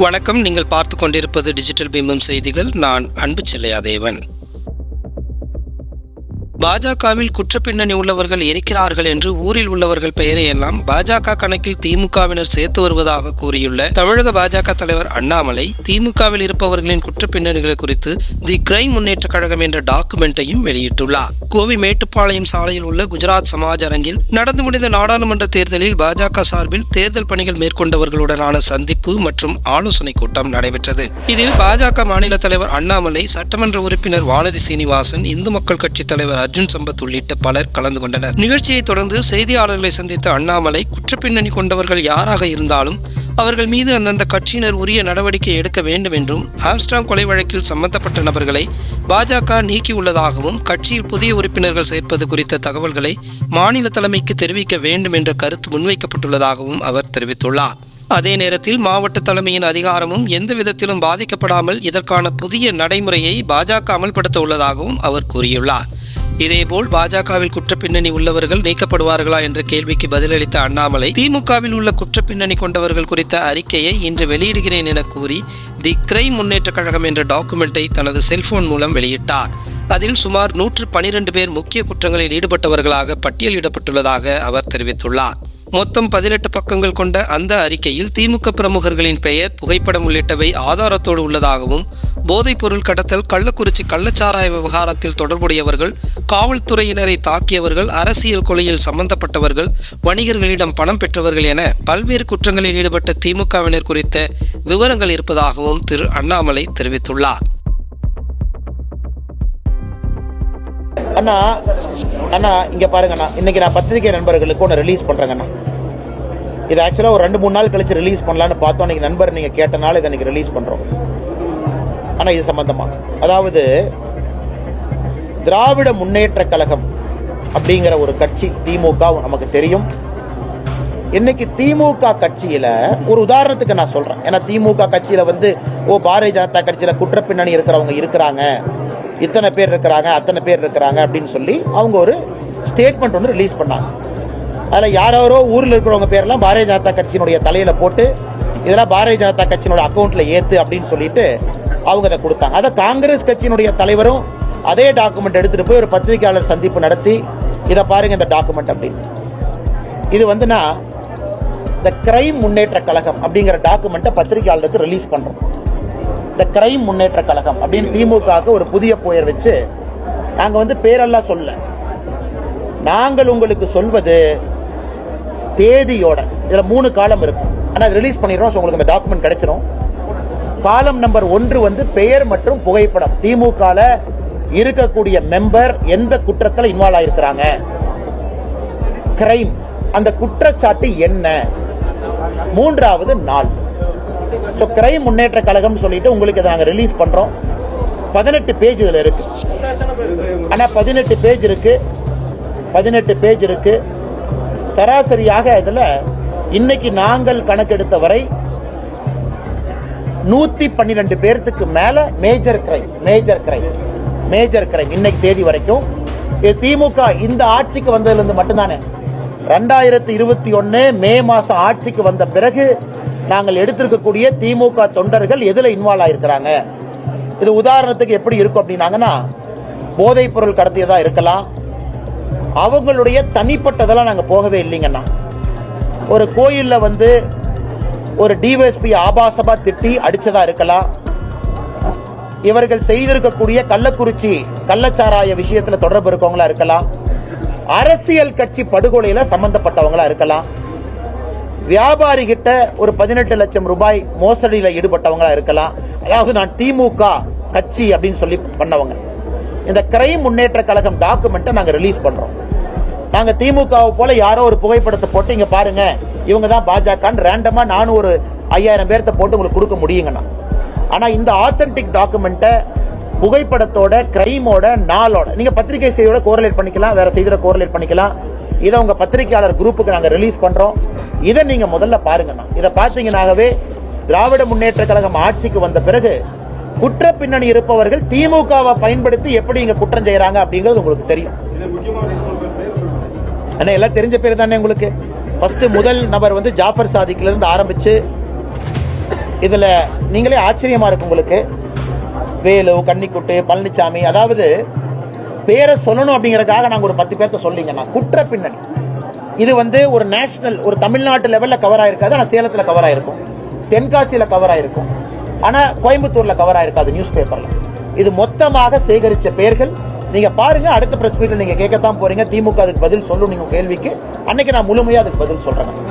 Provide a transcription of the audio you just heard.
வணக்கம். நீங்கள் பார்த்து கொண்டிருப்பது டிஜிட்டல் பிம்பம் செய்திகள். நான் அன்பு செல்லையாதேவன். பாஜகவில் குற்றப்பின்னணி உள்ளவர்கள் இருக்கிறார்கள் என்று ஊரில் உள்ளவர்கள் பெயரை எல்லாம் பாஜக கணக்கில் திமுகவினர் சேர்த்து வருவதாக கூறியுள்ள தமிழக பாஜக தலைவர் அண்ணாமலை திமுகவில் இருப்பவர்களின் குற்றப்பின்னணிகள் குறித்து தி கிரைம் முன்னேற்ற கழகம் என்ற டாக்குமெண்ட்டையும் வெளியிட்டுள்ளார். கோவை மேட்டுப்பாளையம் சாலையில் உள்ள குஜராத் சமாஜ் அரங்கில் நடந்து முடிந்த நாடாளுமன்ற தேர்தலில் பாஜக சார்பில் தேர்தல் பணிகள் மேற்கொண்டவர்களுடனான சந்திப்பு மற்றும் ஆலோசனை கூட்டம் நடைபெற்றது. இதில் பாஜக மாநில தலைவர் அண்ணாமலை சட்டமன்ற உறுப்பினர் வானதி சீனிவாசன் இந்து மக்கள் கட்சி தலைவர் அர்ஜுன் சம்பத் உள்ளிட்ட பலர் கலந்து கொண்டனர். நிகழ்ச்சியை தொடர்ந்து செய்தியாளர்களை சந்தித்த அண்ணாமலை குற்றப்பின்னணி கொண்டவர்கள் யாராக இருந்தாலும் அவர்கள் மீது அந்தந்த கட்சியினர் உரிய நடவடிக்கை எடுக்க வேண்டும் என்றும் ஆம்ஸ்டாங் கொலை வழக்கில் சம்பந்தப்பட்ட நபர்களை பாஜக நீக்கியுள்ளதாகவும் கட்சியில் புதிய உறுப்பினர்கள் சேர்ப்பது குறித்த தகவல்களை மாநில தலைமைக்கு தெரிவிக்க வேண்டும் என்ற கருத்து முன்வைக்கப்பட்டுள்ளதாகவும் அவர் தெரிவித்துள்ளார். அதே நேரத்தில் மாவட்ட தலைமையின் அதிகாரமும் எந்த விதத்திலும் பாதிக்கப்படாமல் இதற்கான புதிய நடைமுறையை பாஜக அமல்படுத்த உள்ளதாகவும் அவர் கூறியுள்ளார். இதேபோல் பாஜகவில் குற்றப்பின்னணி உள்ளவர்கள் நீக்கப்படுவார்களா என்ற கேள்விக்கு பதிலளித்த அண்ணாமலை திமுகவில் உள்ள குற்றப்பின்னணி கொண்டவர்கள் குறித்த அறிக்கையை இன்று வெளியிடுகிறேன் என கூறி தி கிரைம் முன்னேற்ற கழகம் என்ற டாக்குமெண்ட்டை தனது செல்போன் மூலம் வெளியிட்டார். அதில் சுமார் நூற்று பனிரெண்டு பேர் முக்கிய குற்றங்களில் ஈடுபட்டவர்களாக பட்டியலிடப்பட்டுள்ளதாக அவர் தெரிவித்துள்ளார். மொத்தம் பதினெட்டு பக்கங்கள் கொண்ட அந்த அறிக்கையில் திமுக பிரமுகர்களின் பெயர் புகைப்படம் உள்ளிட்டவை ஆதாரத்தோடு உள்ளதாகவும் போதைப்பொருள் கடத்தல் கள்ளக்குறிச்சி கள்ளச்சாராய விவகாரத்தில் தொடர்புடையவர்கள் காவல்துறையினரை தாக்கியவர்கள் அரசியல் கொலையில் சம்பந்தப்பட்டவர்கள் வணிகர்களிடம் பணம் பெற்றவர்கள் என பல்வேறு குற்றங்களில் ஈடுபட்ட திமுகவினர் குறித்த விவரங்கள் இருப்பதாகவும் திரு. அண்ணாமலை தெரிவித்துள்ளார். அண்ணா அண்ணா இங்க பாருங்கண்ணா. இன்னைக்கு நான் பத்திரிகை நண்பர்களுக்கு ஒன்று ரிலீஸ் பண்றேங்கண்ணா. இது ஆக்சுவலாக ஒரு ரெண்டு மூணு நாள் கழிச்சு ரிலீஸ் பண்ணலான்னு பார்த்தோம். இன்னைக்கு நண்பர் நீங்க கேட்டனால இதை இன்னைக்கு ரிலீஸ் பண்றோம். ஆனால் இது சம்பந்தமாக அதாவது திராவிட முன்னேற்ற கழகம் அப்படிங்கிற ஒரு கட்சி திமுக நமக்கு தெரியும். இன்னைக்கு திமுக கட்சியில ஒரு உதாரணத்துக்கு நான் சொல்றேன். ஏன்னா திமுக கட்சியில வந்து ஓ பாரதிய ஜனதா கட்சியில குற்றப்பின்னணி இருக்கிறவங்க இருக்கிறாங்க. இத்தனை பேர் இருக்கிறாங்க அத்தனை பேர் இருக்கிறாங்க அப்படின்னு சொல்லி அவங்க ஒரு ஸ்டேட்மெண்ட் ஒன்று ரிலீஸ் பண்ணாங்க. அதில் யாரோ ஊரில் இருக்கிறவங்க பேரெல்லாம் பாரதிய ஜனதா கட்சியினுடைய தலையில போட்டு இதெல்லாம் பாரதிய ஜனதா கட்சியினுடைய அக்கௌண்ட்ல ஏத்து அப்படின்னு சொல்லிட்டு அவங்க அதை கொடுத்தாங்க. அதை காங்கிரஸ் கட்சியினுடைய தலைவரும் அதே டாக்குமெண்ட் எடுத்துகிட்டு போய் ஒரு பத்திரிகையாளர் சந்திப்பு நடத்தி இதை பாருங்க இந்த டாக்குமெண்ட் அப்படின்னு. இது வந்துன்னா இந்த கிரைம் முன்னேற்ற கழகம் அப்படிங்கிற டாக்குமெண்ட்டை பத்திரிகையாளருக்கு ரிலீஸ் பண்ணுறோம் இந்த கிரைம் முன்னேற்ற கழகம் அப்படின்னு திமுகவுக்கு ஒரு புதிய பெயர் வச்சு நாங்கள் வந்து பேரெல்லாம் சொல்ல நாங்கள் உங்களுக்கு சொல்வது தேதியோட இதில் மூணு காலம் இருக்கும். ஆனால் ரிலீஸ் பண்ணிடுறோம் ஸோ உங்களுக்கு இந்த டாக்குமெண்ட் கிடைச்சிரும். காலம் நம்பர் ஒன்று வந்து பெயர் மற்றும் புகைப்படம். திமுகவில் இருக்கக்கூடிய மெம்பர் எந்த குற்றத்தில் இன்வால்வ் ஆயிருக்கிறாங்க? கிரைம் அந்த குற்றச்சாட்டு என்ன? மூன்றாவது நாள். ஸோ கிரைம் முன்னேற்ற கழகம் சொல்லிட்டு உங்களுக்கு இதை நாங்கள் ரிலீஸ் பண்றோம். பதினெட்டு பேஜ் இதில் இருக்கு. ஆனால் பதினெட்டு பேஜ் இருக்கு. பதினெட்டு பேஜ் இருக்கு. சராசரியாக இதில் இன்னைக்கு நாங்கள் கணக்கெடுத்த வரை நூத்தி பன்னிரெண்டு பேர்த்துக்கு மேல major crime major crime major crime இன்னைக்கு தேதி வரைக்கும். இது திமுக இந்த ஆட்சிக்கு வந்ததுல இருந்து மட்டும்தானே. ரெண்டாயிரத்தி இருபத்தி ஒன்னு மே மாசம் ஆட்சிக்கு வந்த பிறகு நாங்கள் எடுத்திருக்கக்கூடிய திமுக தொண்டர்கள் எதுல இன்வால்வ் ஆயிருக்கிறாங்க? இது உதாரணத்துக்கு எப்படி இருக்கும் அப்படின்னாங்கன்னா போதைப் பொருள் கடத்தியதா இருக்கலாம். அவங்களுடைய தனிப்பட்டதெல்லாம் நாங்கள் போகவே இல்லைங்கண்ணா. ஒரு கோயிலில் வந்து ஒரு டிஎஸ்பி ஆபாசமா திட்டி அடிச்சதா இருக்கலாம். இவர்கள் செய்திருக்கக்கூடிய கள்ளக்குறிச்சி கள்ளச்சாராய விஷயத்துல தொடர்பு இருக்கவங்களா இருக்கலாம். அரசியல் கட்சி படுகொலையில சம்பந்தப்பட்டவங்களா இருக்கலாம். வியாபாரி கிட்ட ஒரு பதினெட்டு லட்சம் ரூபாய் மோசடியில ஈடுபட்டவங்களா இருக்கலாம். அதாவது நான் திமுக கட்சி அப்படின்னு சொல்லி பண்ணவங்க. இந்த கிரைம் முன்னேற்ற கழகம் டாக்குமெண்ட்டை நாங்க ரிலீஸ் பண்றோம். நாங்க திமுகவை போல யாரோ ஒரு புகைப்படத்தை போட்டு இங்க பாருங்க. இவங்க தான் பாஜகன்னு ரேண்டமா நானும் ஒரு ஐயாயிரம் பேர்த்த போட்டு உங்களுக்கு கொடுக்க முடியுங்கண்ணா. ஆனா இந்த ஆத்தென்டிக் டாக்குமெண்ட்டை புகைப்படத்தோட கிரைமோட நாளோட நீங்க பத்திரிகை செய்தியோட கோரலேட் பண்ணிக்கலாம் வேற செய்தியோட கோரலேட் பண்ணிக்கலாம். இதை உங்க பத்திரிகையாளர் குரூப்புக்கு நாங்க ரிலீஸ் பண்றோம். இதை நீங்க முதல்ல பாருங்கண்ணா. இதை பார்த்தீங்கன்னாகவே திராவிட முன்னேற்ற கழகம் ஆட்சிக்கு வந்த பிறகு குற்ற பின்னணி இருப்பவர்கள் திமுகவை பயன்படுத்தி எப்படி இங்க குற்றம் செய்யறாங்க அப்படிங்கிறது உங்களுக்கு தெரியும். ஆனால் எல்லாம் தெரிஞ்ச பேர் தானே உங்களுக்கு? ஃபஸ்ட்டு முதல் நபர் வந்து ஜாஃபர் சாதிக்ல ஆரம்பித்து ஆரம்பிச்சு நீங்களே ஆச்சரியமா இருக்கும் உங்களுக்கு. வேலு கன்னிக்குட்டு பழனிசாமி அதாவது பேரை சொல்லணும் அப்படிங்கிறதுக்காக நாங்கள் ஒரு பத்து பேர்த்த சொல்லிங்க. நான் குற்ற பின்னணி. இது வந்து ஒரு நேஷனல் ஒரு தமிழ்நாட்டு லெவலில் கவர் ஆயிருக்காது. ஆனால் சேலத்தில் கவர் ஆயிருக்கும். தென்காசியில் கவர் ஆயிருக்கும். ஆனால் கோயம்புத்தூரில் கவர் ஆயிருக்காது நியூஸ் பேப்பரில் இது மொத்தமாக சேகரித்த பெயர்கள் நீங்க பாருங்க அடுத்த பிரஸ் மீட்ல நீங்க கேட்கத்தான் போறீங்க. திமுக அதுக்கு பதில் சொல்லும் நீங்க கேள்விக்கு. அன்னைக்கு நான் முழுமையா அதுக்கு பதில் சொல்றேன்.